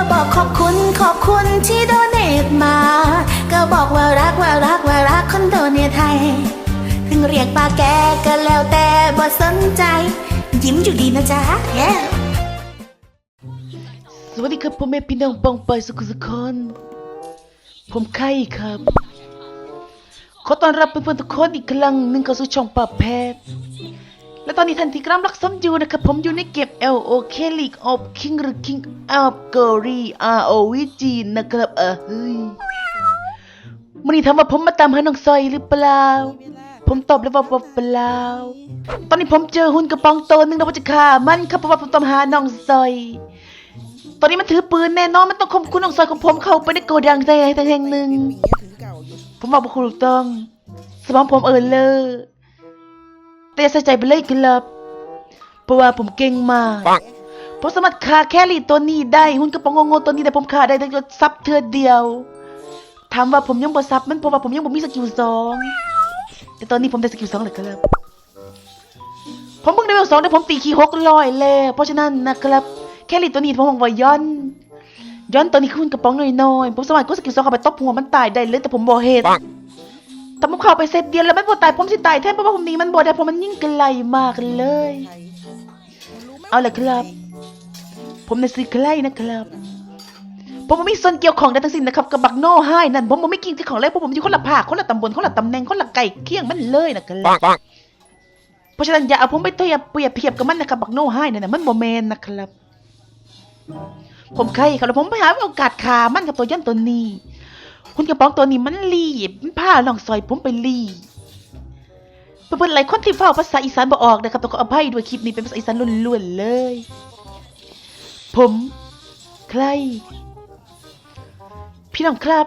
็บอกขอบคุณขอบคุณที่โดเนทมา ก็บอกว่ารักว่ารักว่ารักคนโดเนทไทย ถึงเรียกป้าแกก็แล้วแต่บ่สนใจ ยิ้มอยู่ดีนะจ๊ะแย่สวัสดีครับพ่อแม่พี่น้องปองไปสุขสุขคนผมไข่ครับ ขอต้อนรับเพื่อนๆทุกคนอีกครั้งหนึ่งเข้าสู่ช่องปราแพทย์ และตอนนี้ท่านทีกำลังรักสมอยู่นะครับผมอยู่ในเกม LOK League of King หรือ King of Glory ROVG นะครับเออเฮ้ยมันนี้ถามว่าผมมาตามหาน้องซอยหรือเปล่า ผมตอบเลยว่าว่าเปล่า ตอนนี้ผมเจอหุ่นกระป๋องโตวหนึงแล้วผมจะฆ่ามันครับเพราะว่าผมตามหาน้องซอย ตอนนี้มันถือปืนแน่นอนมันต้องข่มคุณน้องซอยของผมเข้าไปในโกดังใจแห่งหนึ่งผมบอกว่าคุณถูกต้องสมองผมเออเลอ แต่อย่าใส่ใจไปเลยครับเพราะว่าผมเก่งมากปังผมสามารถฆ่าแครี่ตัวนี้ได้หุ่นกระป๋องโง่ๆตัวนี้แต่ผมฆ่าได้แต่ยศซับเทือเดียวถามว่าผมยังบ่ซับมันเพราะว่าผมยังบ่มีสกิลสองแต่ตอนนี้ผมได้สกิลสองแล้วครับผมเพิ่งได้เวลสองแต่ผมตีคีย์หกร้อยแล้วเพราะฉะนั้นนะครับแครี่ตัวนี้ผมมองว่าย้อนย้อนตัวนี้คือหุ่นกระป๋องน้อยๆผมสามารถกดสกิลสองเข้าไปตบหัวมันตายได้เลยแต่ผมบ่เห็นปัง แต่ผมเข้าไปเซตเดียวแล้วมันบ่ตายผมสิตายแทนเพราะว่าผมหนีมันบ่ได้เพราะมันยิ่งไกลมากเลย เอาละครับ ผมในซื้อใกล้นะครับ ผมบ่มีส่วนเกี่ยวของใดทั้งสิ้นนะครับกับบักโน่ให้นั่นผมบ่มีกิ่งที่ของเลยเพราะผมอยู่คนละภาคคนละตำบลคนละตำแหน่งคนละไก่เคียงมันเลยนะครับปังปังเพราะฉะนั้นอย่าเอาผมไปเทียบเปรียบเทียบกับมันนะครับบักโน่ให้นั่นน่ะมันบ่แมนนะครับ ผมใครครับแล้วผมไปหาโอกาสขามันกับตัวยันตัวนี้ คุณกระป๋องตัวนี้มันรีบมันพาลองซอยผมไปรีบเพื่อนๆหลายคนที่เฝ้าภาษาอีสานบ่ออกนะครับต้องขออภัยด้วยคลิปนี้เป็นภาษาอีสานล้วนๆเลย ผมใคร พี่น้องครับ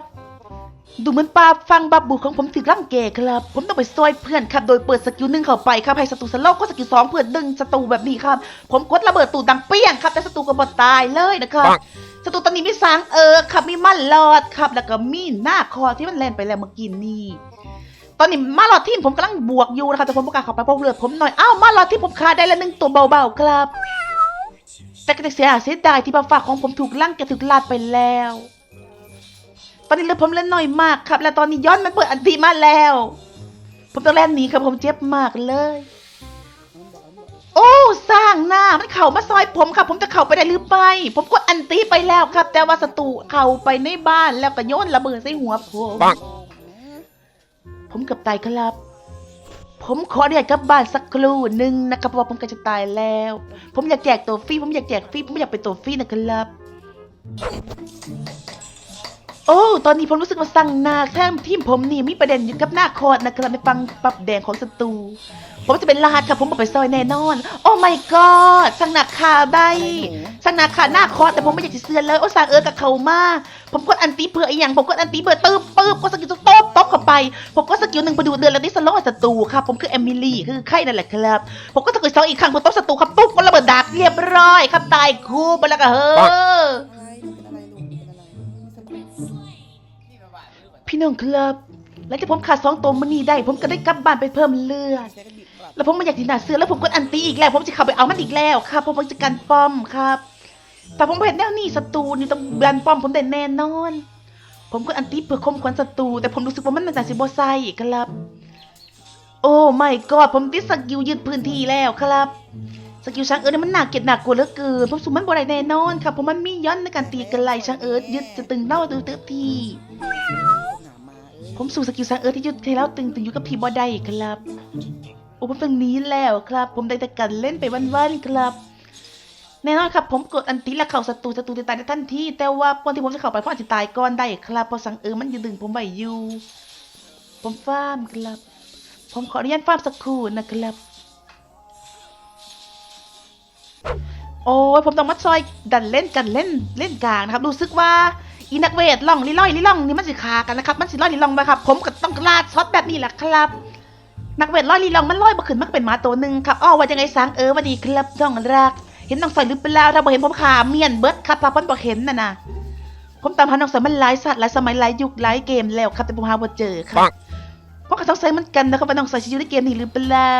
ดูเหมือนปลาฟังบับบูของผมถึกร่างแก่ครับ ผมต้องไปซอยเพื่อนครับ โดยเปิดสกิลหนึ่งเข้าไปครับให้ศัตรูสโลกก็สกิลสองเพื่อดึงศัตรูแบบนี้ครับ ผมกดระเบิดตูดดังเปี้ยงครับ แต่ศัตรูก็บ่ตายเลยนะครับ ศัตรูตอนนี้มีสางเออครับมีมันลอดครับ แล้วก็มีหน้าคอที่มันแล่นไปแล้วเมื่อกี้นี่ตอนนี้มาหลอดที่ผมกำลังบวกอยู่นะครับแต่ผมประกาศเข้าไปเพราะเลือดผมหน่อยอ้าวมาหลอดที่ผมคาได้แล้วหนึ่งตัวเบาๆครับ แต่ก็จะเสียเสียดายที่บาฝากของผมถูกลั่งแกถูกลาดไปแล้ว ตอนนี้เลือดผมเล่นน้อยมากครับ และตอนนี้ย้อนมันเปิดอันตีมาแล้ว ผมต้องแล่นหนีครับผมเจ็บมากเลย โอ้สร้างหน้ามันเข่ามาซอยผมครับผมจะเข่าไปได้หรือไม่ผมกดอันตีไปแล้วครับ แต่ว่าศัตรูเข่าไปในบ้านแล้วก็โยนระเบิดใส่หัวผมปังผมเกับตายครับ ผมขอเรียกกลับบ้านสักครู่หนึ่งนะครับเพราะว่าผมใกล้จะตายแล้ว ผมอยากแจกตัวฟรีผมอยากแจกฟรีผมไม่อยากเป็นตัวฟรีนะครับ โอ้ ตอนนี้ผมรู้สึกว่าสั่งหนาแท่ทีมผมนี่มีประเด็นอยู่กับหน้าคอร์ดนะครับไปฟังปรับแดงของศัตรู ผมจะเป็นลาดครับผมบอกไปซอยแน่นอน โอ้ my god สั่งหนักขาใบ สั่งหนักขาหน้าคอร์ดแต่ผมไม่อยากจะเสือนเลย โอ้สั่งเออกับเขามา ผมกดอันตีเผื่ออีกอย่างผมกดอันตีเผื่อตืบปืบกดสกิลตบตบตบเข้าไป ผมก็สกิลหนึ่งไปดูเดือนแล้วนี่สโลว์ศัตรูครับผมคือเอมิลี่คือไข่นั่นแหละครับ ผมก็สกิลสองอีกครั้งผมตบศัตรูครับปุ๊บก็ระเบิดดักเรียบร้อยครับตายคู่ไปแล้วก็เฮ้อ พี่น้องครับหลังจากผมขาดสองตัวมันนี่ได้ ผมก็ได้กลับบ้านไปเพิ่มเลือด แล้วผมไม่อยากที่หนาเสือแล้วผมกดอันตีอีกแล้ว ผมจะเข้าไปเอามันอีกแล้วครับผมจะกันป้อมครับ แต่ผมเห็นแนวนี้ศัตรูนี่ต้องดันป้อมผมได้แน่นอน ผมกดอันตีเพื่อข่มขวัญศัตรูแต่ผมรู้สึกว่ามันน่าจะสิบอไซครับ โอ้ไม่กอดผมติดสกิลยึดพื้นที่แล้วครับสกิลช้างเอิร์ดมันหนักเกียดหนักกว่าเหลือเกินผมสูมันบ่ได้แน่นอนครับเพราะมันมีย้อนในการตีกันไล่ช้างเอิร์ดยึดจะตึงเล่าตึงเติบที ผมสู่สกิลช้างเอิร์ดที่ยึดให้แล้วตึงตึงอยู่กับทีบ่ได้ครับโอ้ผมต้องหนี้แล้วครับ ผมได้แต่กันเล่นไปวันๆครับแน่นอนครับผมกดอันตีและเข่าศัตรูศัตรูจะตายในทันทีแต่ว่าก่อนที่ผมจะเข้าไปผมอาจะตายก่อนได้ครับเพราะสังเอิร์มันยืนดึงผมไว้อยู่ผมฟาร์มครับ ผมขออนุญาตฟาร์มสักครู่นะครับโอ้ยผมต้องมาซอยดันเล่นกันเล่นเล่นกลางนะครับ รู้สึกว่า อีนักเวทล่องลิล่อยลิล่องนี่มันสิขากันนะครับ มันสิล่อยลิล่องไปครับ ผมก็ต้องลาดช็อตแบบนี้แหละครับ นักเวทล่อยลิล่องมันล่อยมาขึ้นมันเป็นหมาตัวหนึ่งครับอ้อว่ายังไงสางเออวันดีครับน้องรัก เห็นน้องสอยหรือเปล่าถ้าบ่เห็นผมขาเมียนเบิร์ดครับถ้าพิ่นบ่เห็นน่ะนะผมตามหาน้องสอยมันหลายสัตว์หลายสมัยหลายยุคหลายเกมแล้วครับแต่ผมหาบ่เจอครับเพราะกับต้องใส่มันกันนะครับว่าน้องสอยสิอยู่ในเกมนี้หรือเปล่า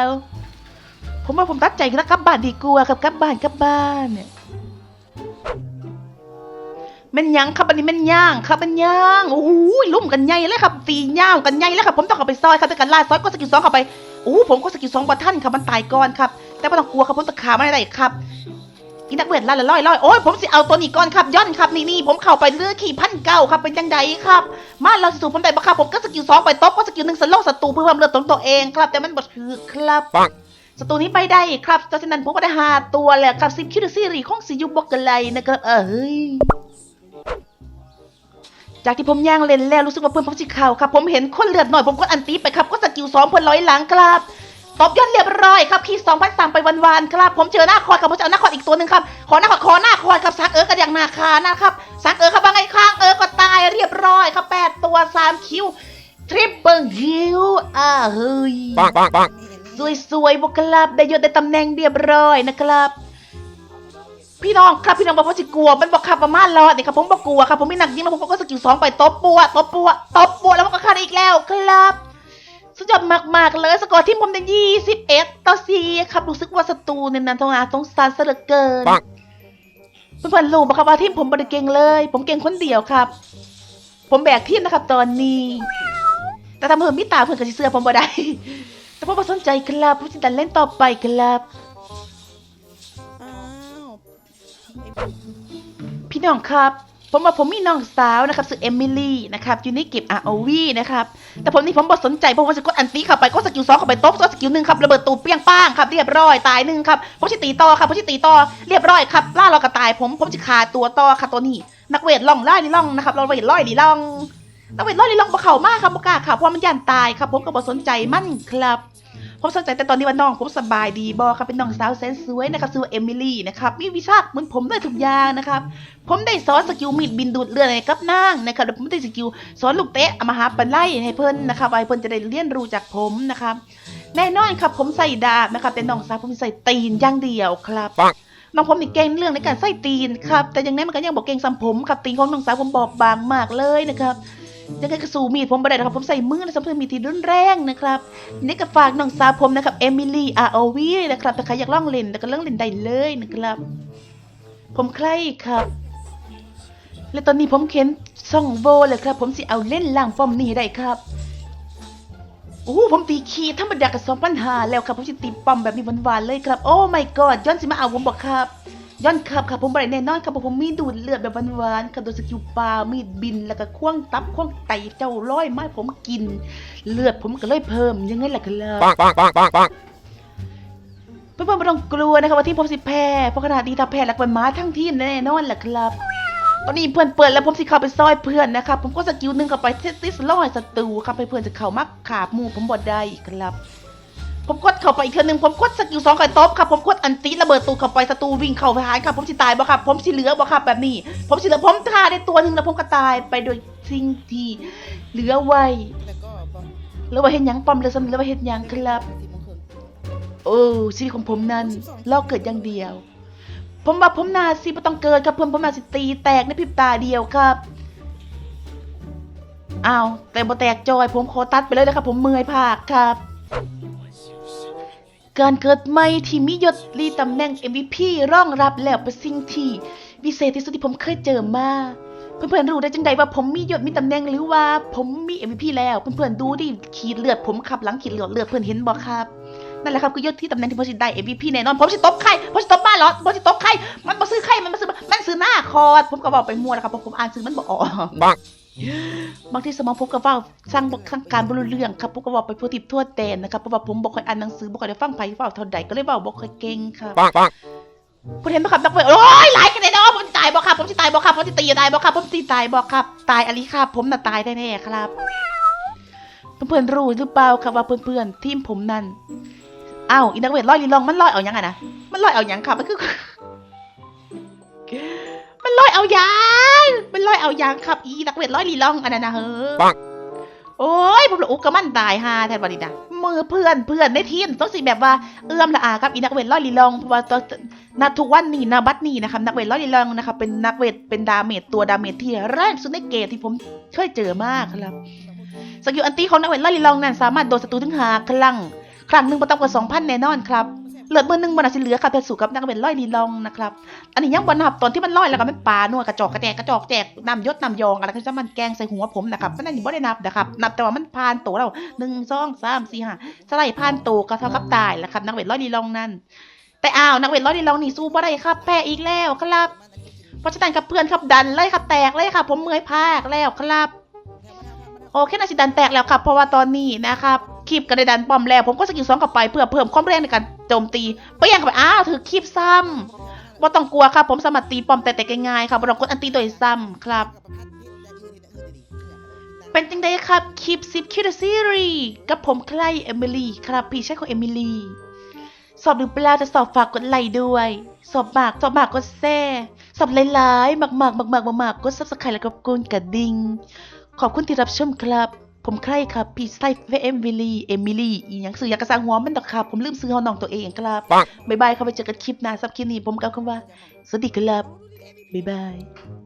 ผมว่าผมตัดใจแล้วกลับบ้านดีกว่าครับกลับบ้านกลับบ้านเนี่ย แม่นหยังครับอันนี้แม่นย่างครับแม่นย่างโอ้โหลุ่มกันใหญ่เลยครับตีย่างกันใหญ่เลยครับผมต้องเข้าไปซอยครับด้วยกันล่าซอยก็สกิลสองเข้าไปโอ้โหผมก็สกิลสองบัท่านครับมันตายก่อนครับ แต่ไม่ต้องกลัวครับผมตะขาไม่ได้ครับอีนักเวทล่าละร้อยร้อยโอ้ยผมสิเอาตัวนี้ก่อนครับย่อนครับนี่นี่ผมเข้าไปเลือขี่พันเก้าครับเป็นจังใดครับ มาเราสู่ผมได้บัครับผมก็สกิลสองไปตบก็สกิลหนึ่งสโลว์ศัตรูเพื่อเพิ่มเลือดของตัวเองครับ แต่มันบดคือครับปังศัตรูนี้ไปได้ครับเพราะฉะนั้นผมก็ได้หาตัวแหละครับซิมคิวซีรีของซียูบอกกันเลยนะครับเออเฮ้ย จากที่ผมย่างเล่นแล้วรู้สึกว่าเพื่อนผมสิข่าวครับ ผมเห็นคนเลือดหน่อยผมก็อันตีไปครับก็สกิลสองเพื่อนร้อยหลังครับตบย้อนเรียบร้อยครับคีสองพันสามไปวันๆครับ ผมเจอหน้าคอร์ดครับผมจะเอาหน้าคอร์ดอีกตัวหนึ่งครับขอหน้าคอร์ดขอหน้าคอร์ดครับซักเออกันอย่างนาคานะครับซักเออครับบางไงข้างเออก็ตายเรียบร้อยครับแปดตัวสามคิวทริปเปิลคิวอ่าเฮ้ย bonk, bonk, bonk. สวยๆบครับได้ยศได้ตำแหน่งเรียบร้อยนะครับ พี่น้องครับพี่น้องบอกว่าจะกลัว มันบอกขับประมาณรอดนี่ครับผมบอกกลัวครับผมไม่หนักยิงแล้วผมก็สกิลสองไปตบปัวตบปัวตบปัวแล้วมันก็ฆ่าได้อีกแล้วครับ สุดยอดมากๆเลยสกอร์ที่ผมได้ยี่สิบเอ็ดต่อสี่ครับรู้สึกว่าศัตรูเนี่ยนะต้องอาต้องสารเสยเหลือเกินปังเพื่อนๆรู้ปะครับว่าทีมผมบริเก่งเลย ผมเก่งคนเดียวครับ ผมแบกทีมนะครับตอนนี้ แต่ทำเพิ่มมิตาเพื่อนกับเสื้อผมบ่ได้แต่ผมบ่สนใจครับผมจะเล่นต่อไปครับ พี่น้องครับ ผมว่าผมมีน้องสาวนะครับชื่อเอมิลี่นะครับอยู่ในเก็บ ROV นะครับแต่ผมนี่ผมบ่สนใจเพราะว่าจะกดอันตีเข้าไปก็สกิลสองเข้าไปตบสกิลหนึ่งครับระเบิดตูดเปี้ยงป้างครับเรียบร้อยตายหนึ่งครับผมจะตีต่อครับผมจะตีต่อเรียบร้อยครับล่าเรากระตายผมผมจะขาตัวต่อครับตัวนี้ นักเวทล่องล่าลีล่องนะครับเราเวทล่อยลีล่องนักเวทล่อยลีล่องบ่เข้ามากครับบ่กล้าค่ะเพราะมันย่านตายครับ ผมก็บ่สนใจมั่นครับ ผมสนใจแต่ตอนนี้ว่าน้องผมสบายดีบอครับเป็นน้องสาวแสนสวยนะครับชื่อว่าเอมิลี่นะครับมีวิชาเหมือนผมได้ทุกอย่างนะครับผมได้สอนสกิลมีดบินดูดเลือดให้กับนางนะครับแล้วผมได้สกิลสอนลูกเตะเอามาหาปันไล่ให้เพิ่นนะครับไว้เพิ่นจะได้เรียนรู้จากผมนะครับแน่นอนครับผมใส่ดาบนะครับแต่น้องสาวผมใส่ตีนอย่างเดียวครับปังน้องผมนี่เก่งเรื่องในการใส่ตีนครับแต่อยังไงมันก็ยังบอกเก่งสัมผมครับตีนของน้องสาวผมบอบบางมากเลยนะครับ ยังไงก็สู้มีดผมไม่ได้นะครับผมใส่มือนะสำหรับมีดที่รุนแรงนะครับนี่ก็ฝากน้องสาวผมนะครับเอมิลี่อาร์โอวีนะครับแต่ใครอยากลองเล่นแต่ก็ลองเล่นได้เลยนะครับ ผมใครครับ และตอนนี้ผมเข็นซ่องโวเลยครับ ผมสิเอาเล่นล่างป้อมนี่ให้ได้ครับโอ้ผมตีคีธรรมดากับสองปัญหาแล้วครับผมจะตีป้อมแบบนี้หวานๆเลยครับ โอ้ my god ย้อนสิมาเอาผมบอกครับ ย้อนครับครับผมบริแน่นอนครับเพราะผมมีดูดเลือดแบบหวานๆครับโดยสกิลปลามีดบินแล้วก็ควงตับควงไตเจ้าร้อยไม้ผมกิน เลือดผมก็เลยเพิ่มยังไงล่ะครับ bonk, bonk, bonk, bonk, bonk. เพื่อนๆไม่ต้องกลัวนะครับว่าที่ผมสิแพ้เพราะขนาดนี้ถ้าแพ้แล้วเป็นม้าทั้งทีมแน่นอนแหละครับตอนนี้เพื่อนเปิดแล้วผมสิเข้าไปซอยเพื่อนนะครับผมก็สกิลหนึ่งเข้าไปเทสติสลอยศัตรูครับให้เพื่อนจะเข้ามาขาบมูผมบดได้ครับ ผมกดเข้าไปอีกเทือหนึงผมกดสกิลสองกับตบครับผมกดอันตีระเบิดตูเข้าไปศัตรูวิ่งเข้าไปหายครับผมสิตายบ่ครับ ผมสิเหลือบ่ครับแบบนี้ ผมสิเหลือผมฆ่าได้ตัวหนึ่งแล้วผมก็ตายไปโดยสิ่งที่เหลือไว้แล้วก็ปอมเหลือไว้เห็นยังปอมเลือซ้ำเหลือไว้เห็นยังครับ โอ้ชีวิตของผมนั้นลอกเกิดอย่างเดียว ผมว่าผมนาสิบ่ต้องเกิดครับเพิ่มผมนาสิตีแตกในพริบตาเดียวครับอ้าวแต่บ่แตกจอย ผมขอตัดไปเลยนะครับผมเมื่อยภาคครับ การเกิดใหม่ที่มียศรีตำแหน่ง MVP รองรับแล้วเป็นสิ่งที่วิเศษที่สุดที่ผมเคยเจอมา เพื่อนๆรู้ได้จังใดว่าผมมียศมีตำแหน่งหรือว่าผมมี MVP แล้ว เพื่อนๆดูดิขีดเลือดผมขับหลังขีดเลือดเลือดเพื่อนเห็นบ่ครับนั่นแหละครับคือยศที่ตำแหน่งที่ผมสิได้ MVP แน่นอนผมสิตบใครผมสิตบบ้านหรอผมสิตบใครมันมาซื้อใครมันมาซื้อมันซื้อหน้าคอร์ดผมก็บอกไปมั่วนะครับเพราะผมอ่านซื้อมันบอกออ บางทีสมองผมก็เว่าสร้างบสร้างการบรรลุเรื่องครับผมก็บอกไปทั่วทิพย์ทั่วแดนนะครับเพราะว่าผมบอกค่อยอ่านหนังสือบอกค่อยได้ฟังไพ่เว่าเท่าใดก็เลยเว่าบอกค่อยเก่งครับ bonk, bonk. คุณเห็นไหมครับนักเวทโอ้ยหลายกันเลยเนาะผมจะตายบอกครับผมจะตายบอกครับผมจะตีตายบอกครับผมจะตายบอกครับ ตายอลิครับผมน่ะตายแน่ๆครับ เพื่อนๆรู้หรือเปล่าครับว่าเพื่อนๆทีมผมนั่นอ้าวอีนักเวทลอยลีลองมันลอยเอายังไงนะมันลอยเอายังครับมันคือ มันลอยเอายางมันลอยเอายางครับอีนักเวทลอยลีลองอันนั้นนะเฮ้อปัง โอ้ยผมละอุกกะมันตายฮาแทนวันนี้นะมือเพื่อนเพื่อนในทีมต้องสิแบบว่าเอื้อมละอาครับอีนักเวทลอยลีลองเพราะว่าตอนณทุกวันนี้นะบัดนี้นะครับนักเวทลอยลีลองนะครับเป็นนักเวทเป็นดาเมจตัวดาเมจที่แรงสุดในเกมที่ผมเคยเจอมากครับสกิลอันตีของนักเวทลอยลีลองนั้นสามารถโดนศัตรูถึงหาครั้งครั้งหนึ่งประตับกว่าสองพันแน่นอนครับ เลือดมือหนึงมันอาจจะเหลือค่ะแต่สู่กับนักเวนร้อยลีลองนะครับ อันนี้ยังบนนับตอนที่มันร้อยแล้วก็มันปลานัวกระจอกกระแจกกระจอกแจกน้ำยศน้ำยองอะไรก็จะมันแกงใส่หัวผมนะครับนั่นนี่บ่ได้นับนะครับนับแต่ว่ามันผ่านตัวเราหนึ่งสองสามสี่ห้าสไลด์ผ่านตัวก็เท่ากับตายแล้วครับนักเวนร้อยลีลองนั่น แต่อ้าวนักเวนร้อยลีลองนี่สู้บ่ได้ครับแพ้อีกแล้วครับเพราะฉะนั้นครับเพื่อนครับดันเลยครับแตกเลยครับผมเมื่อยพากแล้วครับโอเคนาสิดันแตกแล้วครับ เพราะว่าตอนนี้นะครับ คลิปก็ได้ดันปอมแล้ว ผมก็สกิลสองกลับไปเพื่อเพิ่มความแรงในการโจมตีไปยังกับไปอ้าวถือคลิปซ้ำบ่ต้องกลัวครับผมสามารถตีปอมแต่แต่ง่ายๆครับบ่ต้องกดอันตีโดยซ้ำครับ เป็นจังไดครับคลิปคิวซีรีกับผมใครเอมิลี่ครับพี่ชายของเอมิลี่สอบหรือเปล่าจะสอบฝากกดไลค์ด้วย สอบมากสอบมากกดแซ่สอบหลายๆมากๆมากๆมากๆกดซับสไครต์แล้วก็กดกระดิ่งขอบคุณที่รับชมครับ ผมใครครับพี่ไซฟ์เอมวิลีเอมิลี่อีหยังซื้ออยากกระซังหัวมันดอกครับ ผมลืมซื้อเฮาน้องตัวเองครับปังบ๊ายบายครับไปเจอกันคลิปหน้าสับคลิปนี้ผมกับคำว่า สวัสดีครับบ๊ายบาย